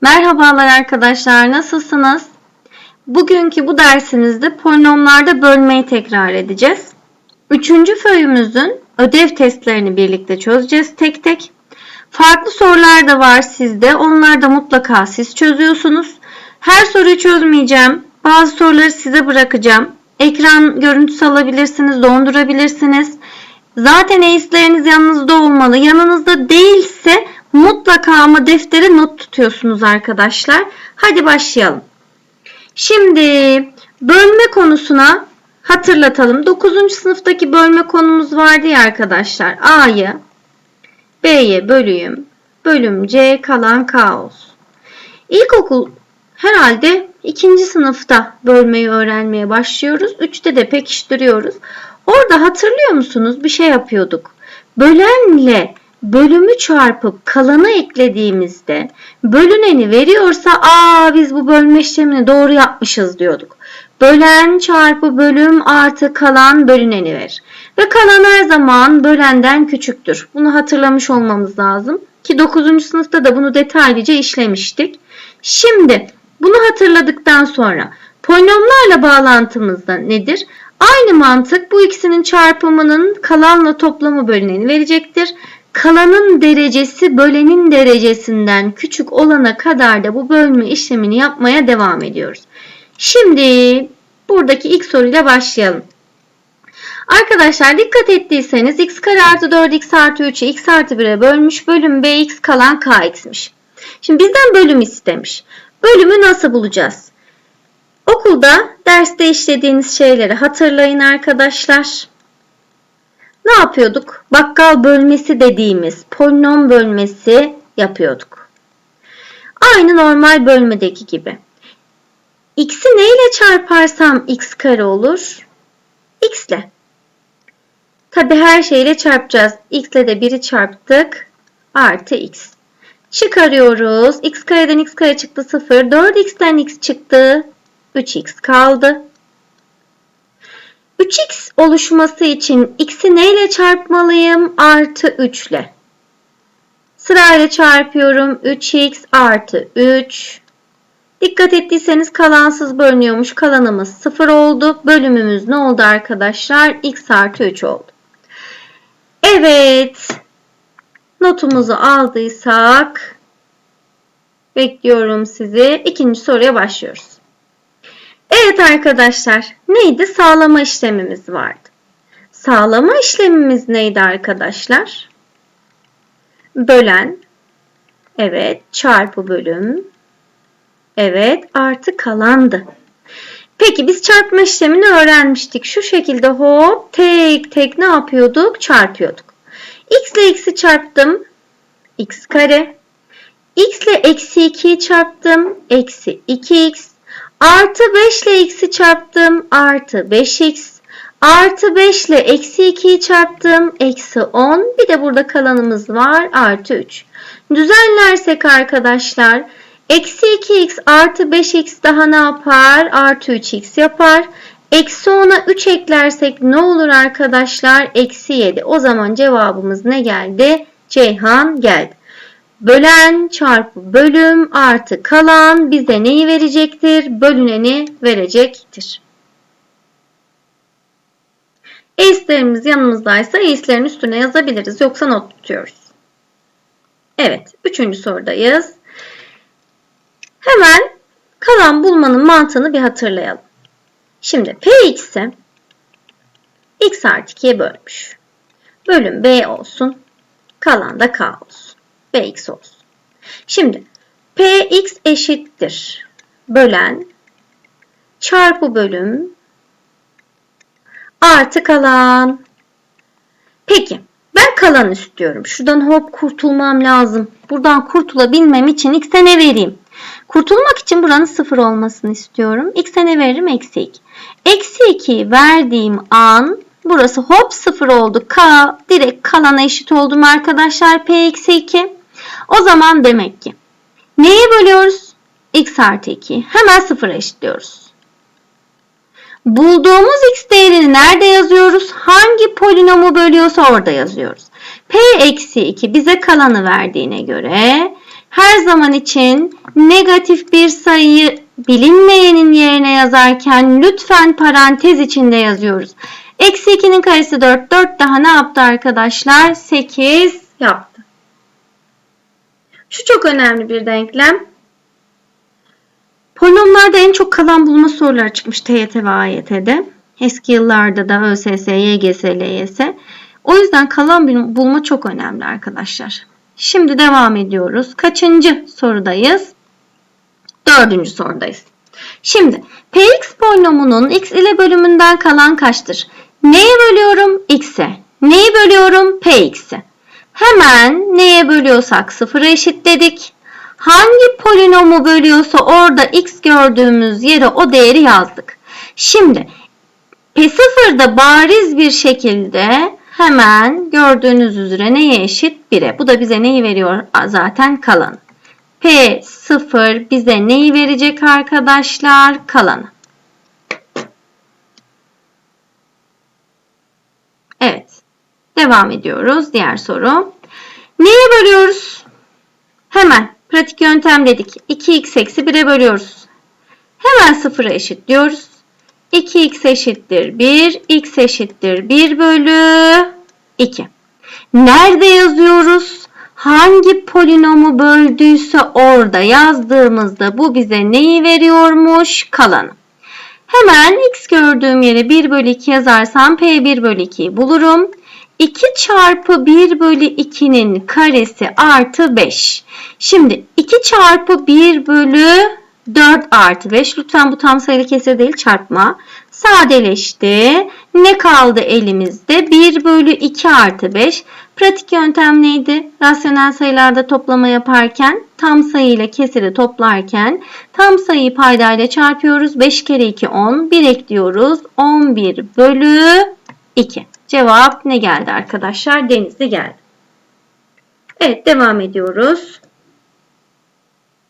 Merhabalar arkadaşlar, nasılsınız? Bugünkü bu dersimizde polinomlarda bölmeyi tekrar edeceğiz. Üçüncü föyümüzün ödev testlerini birlikte çözeceğiz tek tek. Farklı sorular da var sizde, onları da mutlaka siz çözüyorsunuz. Her soruyu çözmeyeceğim, bazı soruları size bırakacağım. Ekran görüntüsü alabilirsiniz, dondurabilirsiniz. Zaten eğisleriniz yanınızda olmalı. Yanınızda değilse mutlaka ama deftere not tutuyorsunuz arkadaşlar. Hadi başlayalım. Şimdi bölme konusuna hatırlatalım. 9. sınıftaki bölme konumuz vardı ya arkadaşlar. A'yı B'ye bölüyüm. Bölüm C kalan K olsun. İlkokul herhalde ikinci sınıfta bölmeyi öğrenmeye başlıyoruz. Üçte de pekiştiriyoruz. Orada hatırlıyor musunuz? Bir şey yapıyorduk. Bölenle bölümü çarpıp kalanı eklediğimizde bölüneni veriyorsa aa biz bu bölme işlemini doğru yapmışız diyorduk. Bölen çarpı bölüm artı kalan bölüneni verir. Ve kalan her zaman bölenden küçüktür. Bunu hatırlamış olmamız lazım. Ki 9. sınıfta da bunu detaylıca işlemiştik. Şimdi bunu hatırladıktan sonra polinomlarla bağlantımız da nedir? Aynı mantık bu ikisinin çarpımının kalanla toplamı bölüneni verecektir. Kalanın derecesi bölenin derecesinden küçük olana kadar da bu bölme işlemini yapmaya devam ediyoruz. Şimdi buradaki ilk soruyla başlayalım. Arkadaşlar dikkat ettiyseniz x kare artı 4 x artı 3'ü x artı 1'e bölmüş. Bölüm bx kalan kx'miş. Şimdi bizden bölüm istemiş. Bölümü nasıl bulacağız? Okulda derste işlediğiniz şeyleri hatırlayın arkadaşlar. Ne yapıyorduk? Bakkal bölmesi dediğimiz polinom bölmesi yapıyorduk. Aynı normal bölmedeki gibi. X'i neyle çarparsam x kare olur? X ile. Tabi her şeyle çarpacağız. X ile de 1'i çarptık. Artı x. Çıkarıyoruz. x kareden x kare çıktı 0. 4x'ten x çıktı. 3x kaldı. 3x oluşması için x'i neyle çarpmalıyım? Artı 3 ile. Sırayla çarpıyorum. 3x artı 3. Dikkat ettiyseniz kalansız bölünüyormuş. Kalanımız 0 oldu. Bölümümüz ne oldu arkadaşlar? x artı 3 oldu. Evet. Notumuzu aldıysak bekliyorum sizi. İkinci soruya başlıyoruz. Evet arkadaşlar neydi? Sağlama işlemimiz vardı. Sağlama işlemimiz neydi arkadaşlar? Bölen. Evet. Çarpı bölüm. Evet. Artı kalandı. Peki biz çarpma işlemini öğrenmiştik. Şu şekilde hop tek tek ne yapıyorduk? Çarpıyorduk. x ile x'i çarptım. x kare. x ile eksi 2'yi çarptım. Eksi 2x. Artı 5 ile x'i çarptım. Artı 5x. Artı 5 ile eksi 2'yi çarptım. Eksi 10. Bir de burada kalanımız var. Artı 3. Düzenlersek arkadaşlar. Eksi 2x artı 5x daha ne yapar? Artı 3x yapar. Eksi 10'a 3 eklersek ne olur arkadaşlar? Eksi 7. O zaman cevabımız ne geldi? Ceyhan geldi. Bölen çarpı bölüm artı kalan bize neyi verecektir? Bölüneni verecektir. E'slerimiz yanımızdaysa E'slerin üstüne yazabiliriz. Yoksa not tutuyoruz. Evet. Üçüncü sorudayız. Hemen kalan bulmanın mantığını bir hatırlayalım. Şimdi Px'i x artı 2'ye bölmüş. Bölüm B olsun. Kalan da K olsun. Bx olsun. Şimdi Px eşittir. Bölen çarpı bölüm artı kalan. Peki ben kalan istiyorum. Şuradan hop kurtulmam lazım. Buradan kurtulabilmem için x'e ne vereyim? Kurtulmak için buranın sıfır olmasını istiyorum. X'e ne veririm? Eksi 2. Eksi 2 verdiğim an burası hop sıfır oldu. K direkt kalana eşit oldum arkadaşlar. P eksi 2. O zaman demek ki neye bölüyoruz? X artı 2. Hemen sıfıra eşitliyoruz. Bulduğumuz x değerini nerede yazıyoruz? Hangi polinomu bölüyorsa orada yazıyoruz. P eksi 2 bize kalanı verdiğine göre Her zaman için negatif bir sayıyı bilinmeyenin yerine yazarken lütfen parantez içinde yazıyoruz. Eksi 2'nin karesi 4. 4 daha ne yaptı arkadaşlar? 8 yaptı. Şu çok önemli bir denklem. Polinomlarda en çok kalan bulma soruları çıkmış TYT ve AYT'de. Eski yıllarda da ÖSS, YGS, LYS. O yüzden kalan bulma çok önemli arkadaşlar. Şimdi devam ediyoruz. Kaçıncı sorudayız? Dördüncü sorudayız. Şimdi Px polinomunun x ile bölümünden kalan kaçtır? Neye bölüyorum? x'e. Neyi bölüyorum? px'e. Hemen neye bölüyorsak sıfıra eşitledik. Hangi polinomu bölüyorsa orada x gördüğümüz yere o değeri yazdık. Şimdi P0'da bariz bir şekilde hemen gördüğünüz üzere neye eşit? 1'e. Bu da bize neyi veriyor? Zaten kalan. P0 bize neyi verecek arkadaşlar? Kalanı. Evet. Devam ediyoruz. Diğer soru. Neye bölüyoruz? Hemen pratik yöntem dedik. 2x eksi 1'e bölüyoruz. Hemen 0'a eşitliyoruz. 2x eşittir 1, x eşittir 1 bölü 2. Nerede yazıyoruz? Hangi polinomu böldüyse orada yazdığımızda bu bize neyi veriyormuş? Kalanı. Hemen x gördüğüm yere 1 bölü 2 yazarsam p 1 bölü 2'yi bulurum. 2 çarpı 1 bölü 2'nin karesi artı 5. Şimdi 2 çarpı 1 bölü 4 artı 5. Lütfen bu tam sayılı kesir değil çarpma. Sadeleşti. Ne kaldı elimizde? 1 bölü 2 artı 5. Pratik yöntem neydi? Rasyonel sayılarda toplama yaparken tam sayı ile kesiri toplarken tam sayıyı paydayla çarpıyoruz. 5 kere 2 10. 1 ekliyoruz. 11 bölü 2. Cevap ne geldi arkadaşlar? Denizli geldi. Evet devam ediyoruz.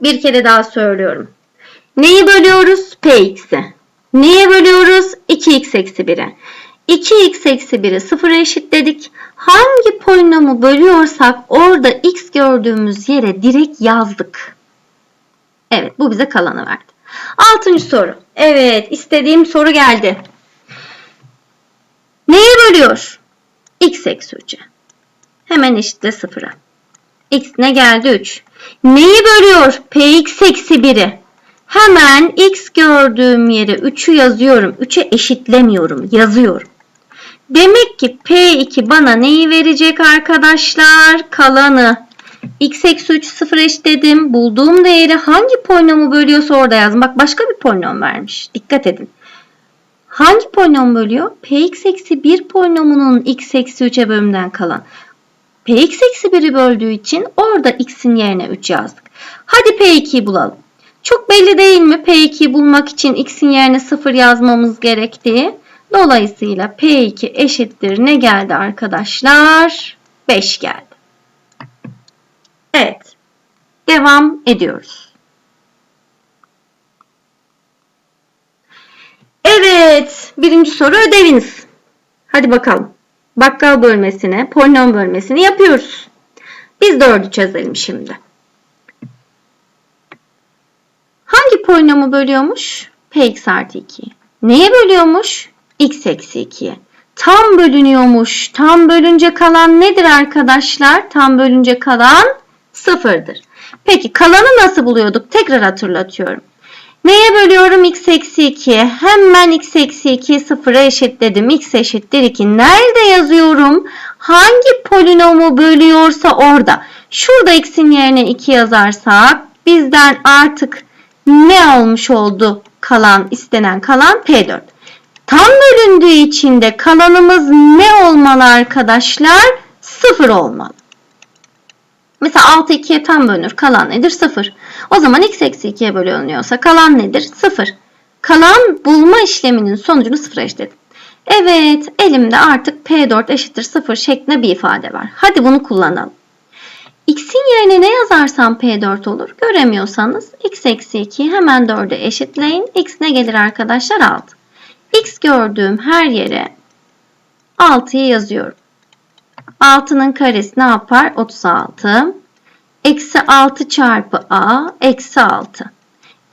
Bir kere daha söylüyorum. Neyi bölüyoruz? Px'i. Neye bölüyoruz? 2x eksi 1'e. 2x eksi 1'i 0'a eşitledik. Hangi polinomu bölüyorsak orada x gördüğümüz yere direkt yazdık. Evet bu bize kalanı verdi. Altıncı soru. Evet istediğim soru geldi. Neye bölüyor? x eksi 3'e. Hemen eşitle 0'a. x ne geldi? 3. Neyi bölüyor? px eksi 1'i. Hemen x gördüğüm yere 3'ü yazıyorum. 3'e eşitlemiyorum. Yazıyorum. Demek ki P2 bana neyi verecek arkadaşlar? Kalanı. x eksi 3 sıfır eşitledim. Bulduğum değeri hangi polinomu bölüyorsa orada yazdım. Bak başka bir polinom vermiş. Dikkat edin. Hangi polinom bölüyor? Px eksi 1 polinomunun x eksi 3'e bölümden kalan. Px eksi 1'i böldüğü için orada x'in yerine 3 yazdık. Hadi P2'yi bulalım. Çok belli değil mi P2'yi bulmak için x'in yerine 0 yazmamız gerektiği? Dolayısıyla P2 eşittir ne geldi arkadaşlar? 5 geldi. Evet. Devam ediyoruz. Evet. Birinci soru ödeviniz. Hadi bakalım. Bakkal bölmesini, polinom bölmesini yapıyoruz. Biz 4'ü çözelim şimdi. Hangi polinomu bölüyormuş? Px artı 2. Neye bölüyormuş? x eksi 2'ye. Tam bölünüyormuş. Tam bölünce kalan nedir arkadaşlar? Tam bölünce kalan sıfırdır. Peki kalanı nasıl buluyorduk? Tekrar hatırlatıyorum. Neye bölüyorum? x eksi 2'ye. Hemen x eksi 2'yi sıfıra eşitledim. x eşittir 2. Nerede yazıyorum? Hangi polinomu bölüyorsa orada. Şurada x'in yerine 2 yazarsak bizden artık ne olmuş oldu kalan istenen kalan P4. Tam bölündüğü için de kalanımız ne olmalı arkadaşlar? 0 olmalı. Mesela 6 2'ye tam bölünür. Kalan nedir? 0. O zaman x eksi 2'ye bölünüyorsa kalan nedir? 0. Kalan bulma işleminin sonucunu 0'a eşitledim. Evet elimde artık P4 eşittir 0 şeklinde bir ifade var. Hadi bunu kullanalım. X'in yerine ne yazarsam P4 olur? Göremiyorsanız x eksi 2'yi hemen 4'e eşitleyin. X ne gelir arkadaşlar? 6. X gördüğüm her yere 6'yı yazıyorum. 6'nın karesi ne yapar? 36. eksi 6 çarpı a eksi 6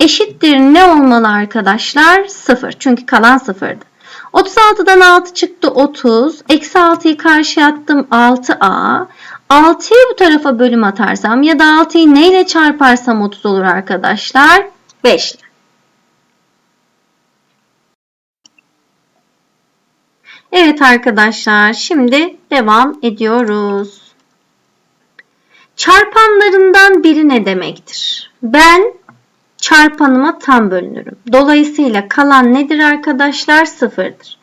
eşittir ne olmalı arkadaşlar? 0. Çünkü kalan 0'dı. 36'dan 6 çıktı 30. Eksi 6'yı karşıya attım 6a. 6'yı bu tarafa bölüm atarsam ya da 6'yı neyle çarparsam 30 olur arkadaşlar? 5 ile. Evet arkadaşlar şimdi devam ediyoruz. Çarpanlarından biri ne demektir? Ben çarpanıma tam bölünürüm. Dolayısıyla kalan nedir arkadaşlar? Sıfırdır.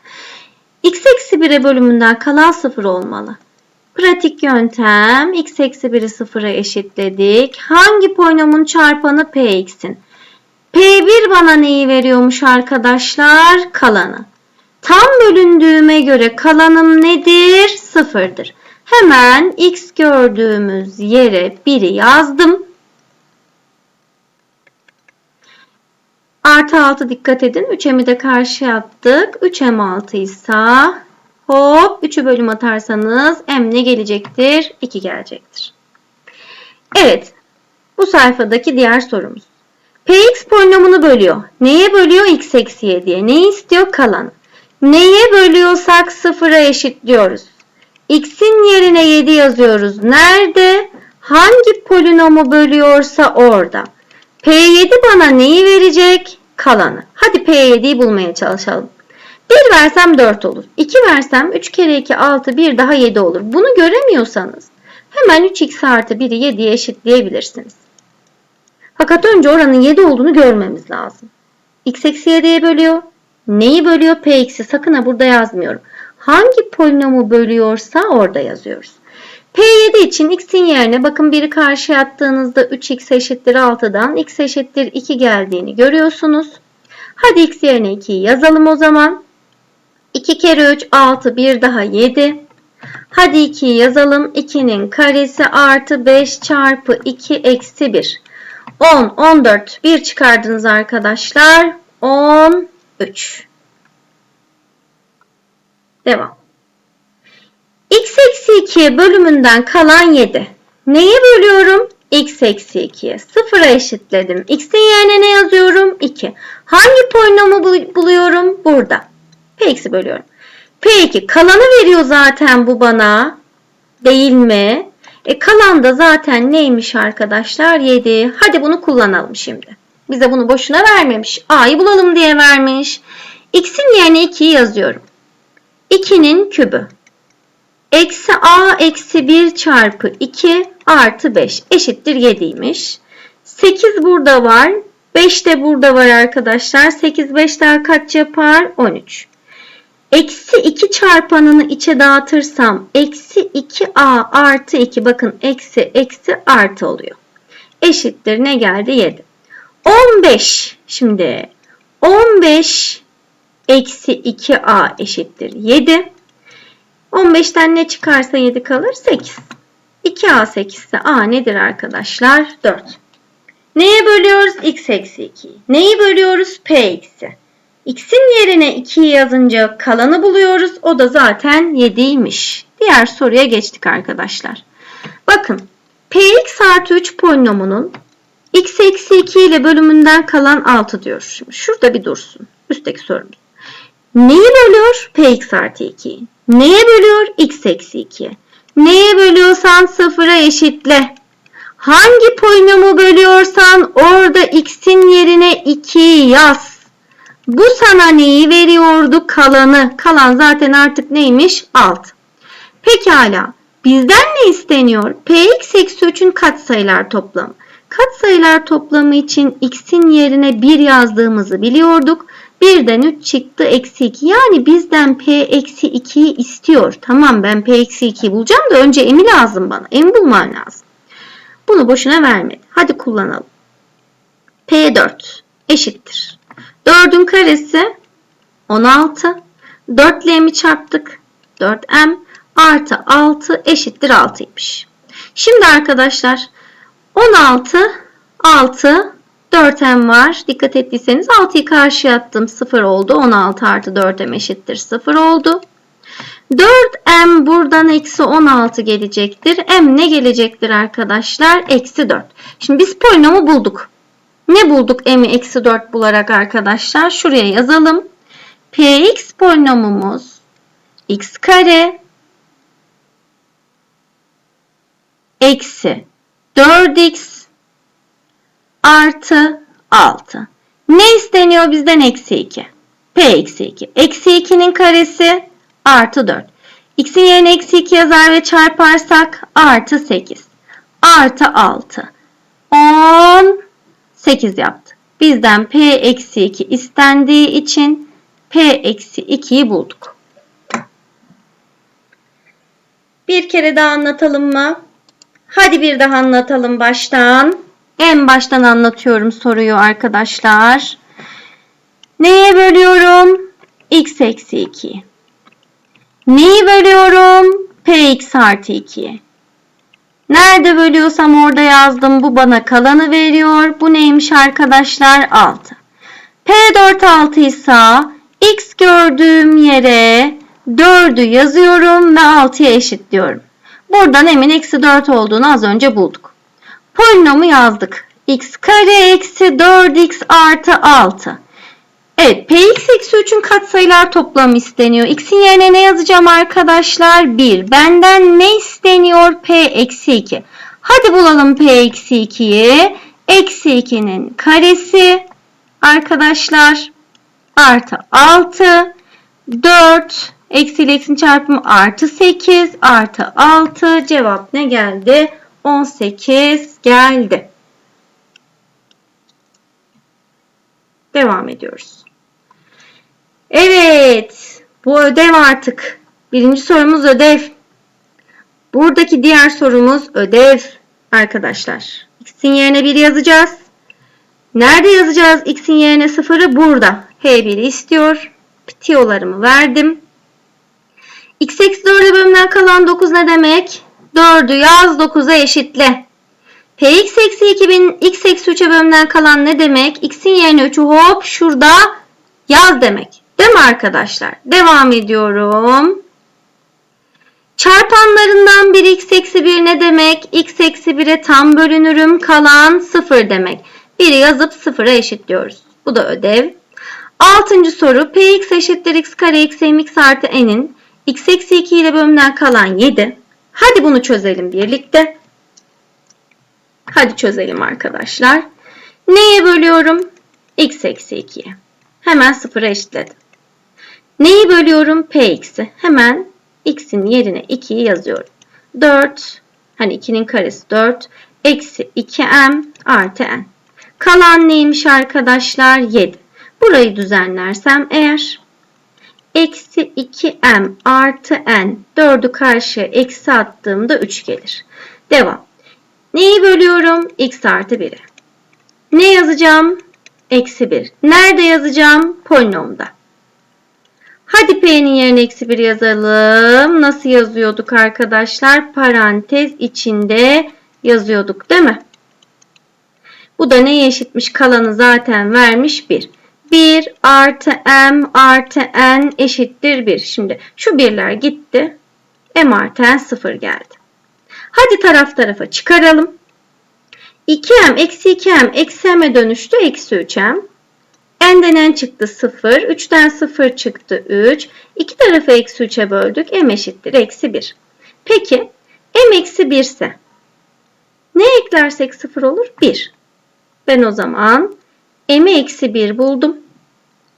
x eksi 1'e bölümünden kalan sıfır olmalı. Pratik yöntem x eksi 1'i sıfıra eşitledik. Hangi polinomun çarpanı px'in? P1 bana neyi veriyormuş arkadaşlar? Kalanı. Tam bölündüğüme göre kalanım nedir? Sıfırdır. Hemen x gördüğümüz yere 1'i yazdım. Artı 6 dikkat edin. 3m'i de karşı attık. 3m 6 ise hop 3'ü bölüm atarsanız m ne gelecektir? 2 gelecektir. Evet. Bu sayfadaki diğer sorumuz. Px polinomunu bölüyor. Neye bölüyor? x eksi 7'ye. Neyi istiyor? Kalanı. Neye bölüyorsak sıfıra eşitliyoruz. x'in yerine 7 yazıyoruz. Nerede? Hangi polinomu bölüyorsa orada. P7 bana neyi verecek? Kalanı. Hadi P7'yi bulmaya çalışalım. 1 versem 4 olur. 2 versem 3 kere 2 6 1 daha 7 olur. Bunu göremiyorsanız hemen 3x artı 1'i 7'ye eşitleyebilirsiniz. Fakat önce oranın 7 olduğunu görmemiz lazım. x eksi 7'ye bölüyor. Neyi bölüyor? Px'i sakın ha burada yazmıyorum. Hangi polinomu bölüyorsa orada yazıyoruz. P7 için x'in yerine bakın biri karşıya attığınızda 3x eşittir 6'dan x eşittir 2 geldiğini görüyorsunuz. Hadi x yerine 2'yi yazalım o zaman. 2 kere 3 6 bir daha 7. Hadi 2'yi yazalım. 2'nin karesi artı 5 çarpı 2 eksi 1. 10, 14. 1 çıkardınız arkadaşlar. 13. Devam. x eksi 2'ye bölümünden kalan 7. Neye bölüyorum? x eksi 2'ye. Sıfıra eşitledim. x'in yerine ne yazıyorum? 2. Hangi polinomu buluyorum? Burada. Px'i bölüyorum. P2 kalanı veriyor zaten bu bana. Değil mi? E kalan da zaten neymiş arkadaşlar? 7. Hadi bunu kullanalım şimdi. Bize bunu boşuna vermemiş. A'yı bulalım diye vermiş. X'in yerine 2'yi yazıyorum. 2'nin kübü. Eksi A eksi 1 çarpı 2 artı 5 eşittir 7'ymiş. 8 burada var. 5 de burada var arkadaşlar. 8 5 daha kaç yapar? 13. Eksi 2 çarpanını içe dağıtırsam eksi 2a artı 2 bakın eksi eksi artı oluyor. Eşittir ne geldi 7. 15 şimdi 15 eksi 2a eşittir 7. 15'ten ne çıkarsa 7 kalır 8. 2a 8 ise a nedir arkadaşlar? 4. Neye bölüyoruz? x eksi 2'yi. Neyi bölüyoruz? p eksi. X'in yerine 2'yi yazınca kalanı buluyoruz. O da zaten 7'ymiş. Diğer soruya geçtik arkadaşlar. Bakın Px artı 3 polinomunun x eksi 2 ile bölümünden kalan 6 diyor. Şimdi şurada bir dursun. Üstteki sorumuz. Neyi bölüyor? Px artı 2'yi. Neye bölüyor? x eksi 2'ye. Neye bölüyorsan sıfıra eşitle. Hangi polinomu bölüyorsan orada x'in yerine 2'yi yaz. Bu sana neyi veriyordu? Kalanı. Kalan zaten artık neymiş? Alt. Pekala. Bizden ne isteniyor? Px eksi 3'ün katsayılar toplamı. Katsayılar toplamı için x'in yerine 1 yazdığımızı biliyorduk. 1'den 3 çıktı eksi 2. Yani bizden p eksi 2'yi istiyor. Tamam ben p eksi 2'yi bulacağım da önce m'i lazım bana. m bulman lazım. Bunu boşuna vermedi. Hadi kullanalım. p4 eşittir. 4'ün karesi 16. 4 ile m'i çarptık. 4m artı 6 eşittir 6'ymış. Şimdi arkadaşlar 16 6 4m var. Dikkat ettiyseniz 6'yı karşıya attım. 0 oldu. 16 artı 4m eşittir 0 oldu. 4m buradan eksi 16 gelecektir. m ne gelecektir arkadaşlar? Eksi 4. Şimdi biz polinomu bulduk. Ne bulduk m'i eksi 4 bularak arkadaşlar? Şuraya yazalım. px polinomumuz x kare eksi 4x artı 6. Ne isteniyor bizden? Eksi 2. P eksi 2. Eksi 2'nin karesi artı 4. X'in yerine eksi 2 yazar ve çarparsak artı 8. Artı 6. 10. 8 yaptı. Bizden P eksi 2 istendiği için P eksi 2'yi bulduk. Bir kere daha anlatalım mı? Hadi bir daha anlatalım baştan. En baştan anlatıyorum soruyu arkadaşlar. Neye bölüyorum? x eksi 2. Neyi bölüyorum? px artı 2. Nerede bölüyorsam orada yazdım. Bu bana kalanı veriyor. Bu neymiş arkadaşlar? 6. P4 6 ise x gördüğüm yere 4'ü yazıyorum ve 6'ya eşitliyorum. Buradan emin eksi 4 olduğunu az önce bulduk. Polinomu yazdık. x kare eksi 4x artı 6. Evet px eksi 3'ün katsayılar toplamı isteniyor. x'in yerine ne yazacağım arkadaşlar? 1. Benden ne isteniyor? p eksi 2. Hadi bulalım p eksi 2'yi. Eksi 2'nin karesi arkadaşlar artı 6 4 eksi ile eksinin çarpımı artı 8 artı 6 cevap ne geldi? 18 geldi. Devam ediyoruz. Evet. Bu ödev artık. Birinci sorumuz ödev. Buradaki diğer sorumuz ödev arkadaşlar. X'in yerine 1 yazacağız. Nerede yazacağız x'in yerine 0'ı? Burada. H1'i istiyor. Tiyolarımı verdim. X eksi 4'e bölümden kalan 9 ne demek? 4'ü yaz 9'a eşitle. Px eksi 2000 x eksi 3'e bölümden kalan ne demek? x'in yerine 3'ü hop şurada yaz demek. Değil mi arkadaşlar? Devam ediyorum. Çarpanlarından bir x eksi 1 ne demek? x eksi 1'e tam bölünürüm. Kalan 0 demek. 1'i yazıp 0'a eşitliyoruz. Bu da ödev. Altıncı soru. px eşittir x kare eksi mx artı n'in x eksi 2 ile bölümden kalan 7. Hadi bunu çözelim birlikte. Hadi çözelim arkadaşlar. Neye bölüyorum? x eksi 2'ye. Hemen 0'a eşitledim. Neyi bölüyorum? px'i. Hemen x'in yerine 2'yi yazıyorum. 4, hani 2'nin karesi 4, eksi 2m artı n. Kalan neymiş arkadaşlar? 7. Burayı düzenlersem eğer eksi 2m artı n 4'ü karşıya eksi attığımda 3 gelir. Devam. Neyi bölüyorum? x artı 1'e. Ne yazacağım? Eksi 1. Nerede yazacağım? Polinomda. Hadi p'nin yerine eksi 1 yazalım. Nasıl yazıyorduk arkadaşlar? Parantez içinde yazıyorduk değil mi? Bu da neye eşitmiş? Kalanı zaten vermiş 1. 1 artı m artı n eşittir 1. Şimdi şu birler gitti. m artı n 0 geldi. Hadi taraf tarafa çıkaralım. 2m eksi 2m eksi m'e dönüştü. Eksi 3m. n'den n çıktı 0. 3'ten 0 çıktı 3. İki tarafı eksi 3'e böldük. m eşittir eksi 1. Peki m eksi 1 ise ne eklersek 0 olur? 1. Ben o zaman m'i eksi 1 buldum.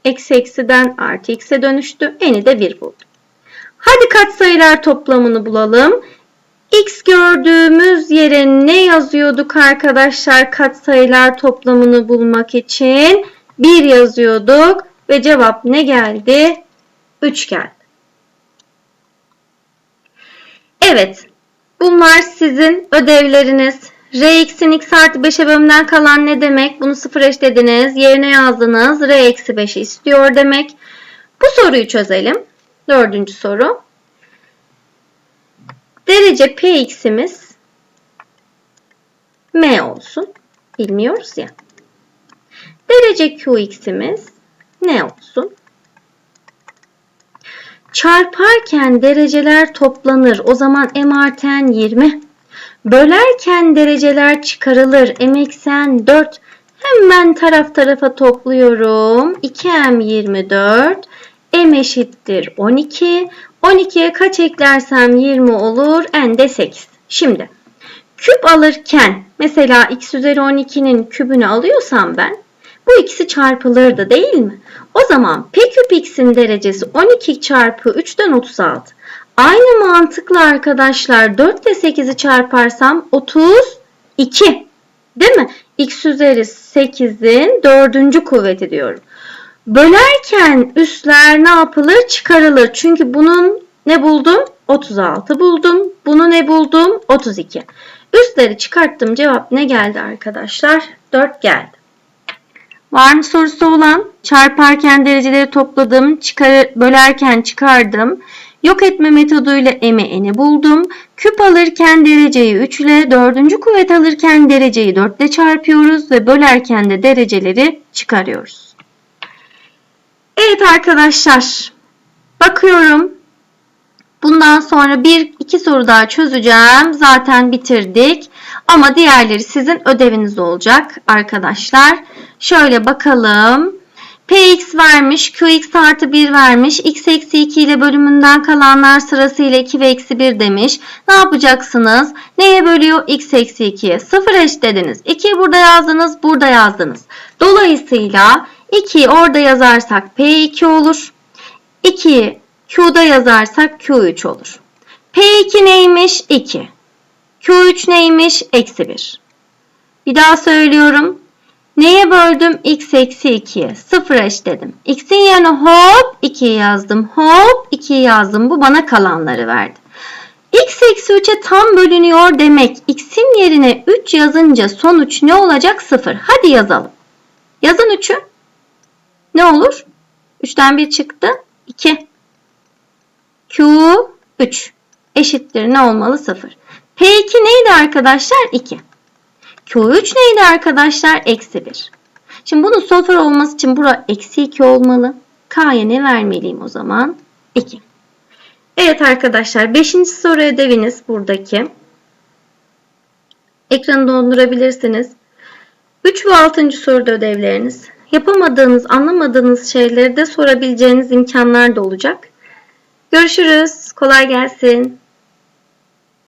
Eksi eksiden artı x'e dönüştü. N'i de 1 buldum. Hadi katsayılar toplamını bulalım. X gördüğümüz yere ne yazıyorduk arkadaşlar katsayılar toplamını bulmak için? 1 yazıyorduk ve cevap ne geldi? 3 geldi. Evet, bunlar sizin ödevleriniz. Rx'in x artı 5'e bölümden kalan ne demek? Bunu sıfır eşlediniz. Yerine yazdınız. R eksi 5'i istiyor demek. Bu soruyu çözelim. Dördüncü soru. Derece px'imiz m olsun. Bilmiyoruz ya. Derece qx'imiz ne olsun? Çarparken dereceler toplanır. O zaman m artı n 20. Bölerken dereceler çıkarılır. m eksi n 4. Hemen taraf tarafa topluyorum. 2m 24. m eşittir 12. 12'ye kaç eklersem 20 olur. n de 8. Şimdi küp alırken mesela x üzeri 12'nin kübünü alıyorsam ben bu ikisi çarpılırdı değil mi? O zaman p küp x'in derecesi 12 çarpı 3'ten 36. Aynı mantıkla arkadaşlar 4 ile 8'i çarparsam 32. Değil mi? x üzeri 8'in dördüncü kuvveti diyorum. Bölerken üstler ne yapılır? Çıkarılır. Çünkü bunun ne buldum? 36 buldum. Bunu ne buldum? 32. Üstleri çıkarttım. Cevap ne geldi arkadaşlar? 4 geldi. Var mı sorusu olan? Çarparken dereceleri topladım, çıkar, bölerken çıkardım. Yok etme metoduyla m'e n'i buldum. Küp alırken dereceyi 3 ile, dördüncü kuvvet alırken dereceyi 4 ile çarpıyoruz ve bölerken de dereceleri çıkarıyoruz. Evet arkadaşlar, bakıyorum. Bundan sonra bir iki soru daha çözeceğim. Zaten bitirdik. Ama diğerleri sizin ödeviniz olacak arkadaşlar. Şöyle bakalım. Px vermiş, Qx artı 1 vermiş, x eksi 2 ile bölümünden kalanlar sırasıyla 2 ve eksi 1 demiş. Ne yapacaksınız? Neye bölüyor? x eksi 2'ye. 0 eşitlediniz. 2'yi burada yazdınız, burada yazdınız. Dolayısıyla 2'yi orada yazarsak P2 olur. 2'yi Q'da yazarsak Q3 olur. P2 neymiş? 2. Q3 neymiş? Eksi 1. Bir daha söylüyorum. Neye böldüm? X eksi 2'ye. 0 eşledim. X'in yerine hop 2'yi yazdım. Hop 2'yi yazdım. Bu bana kalanları verdi. X eksi 3'e tam bölünüyor demek. X'in yerine 3 yazınca sonuç ne olacak? 0. Hadi yazalım. Yazın 3'ü. Ne olur? 3'ten 1 çıktı. 2. Q 3 eşittir ne olmalı? 0. P2 neydi arkadaşlar? 2. Q3 neydi arkadaşlar? Eksi 1. Şimdi bunun 0 olması için bura eksi 2 olmalı. K'ya ne vermeliyim o zaman? 2. Evet arkadaşlar 5. soru ödeviniz buradaki. Ekranı dondurabilirsiniz. 3 ve 6. soruda ödevleriniz. Yapamadığınız, anlamadığınız şeyleri de sorabileceğiniz imkanlar da olacak. Görüşürüz. Kolay gelsin.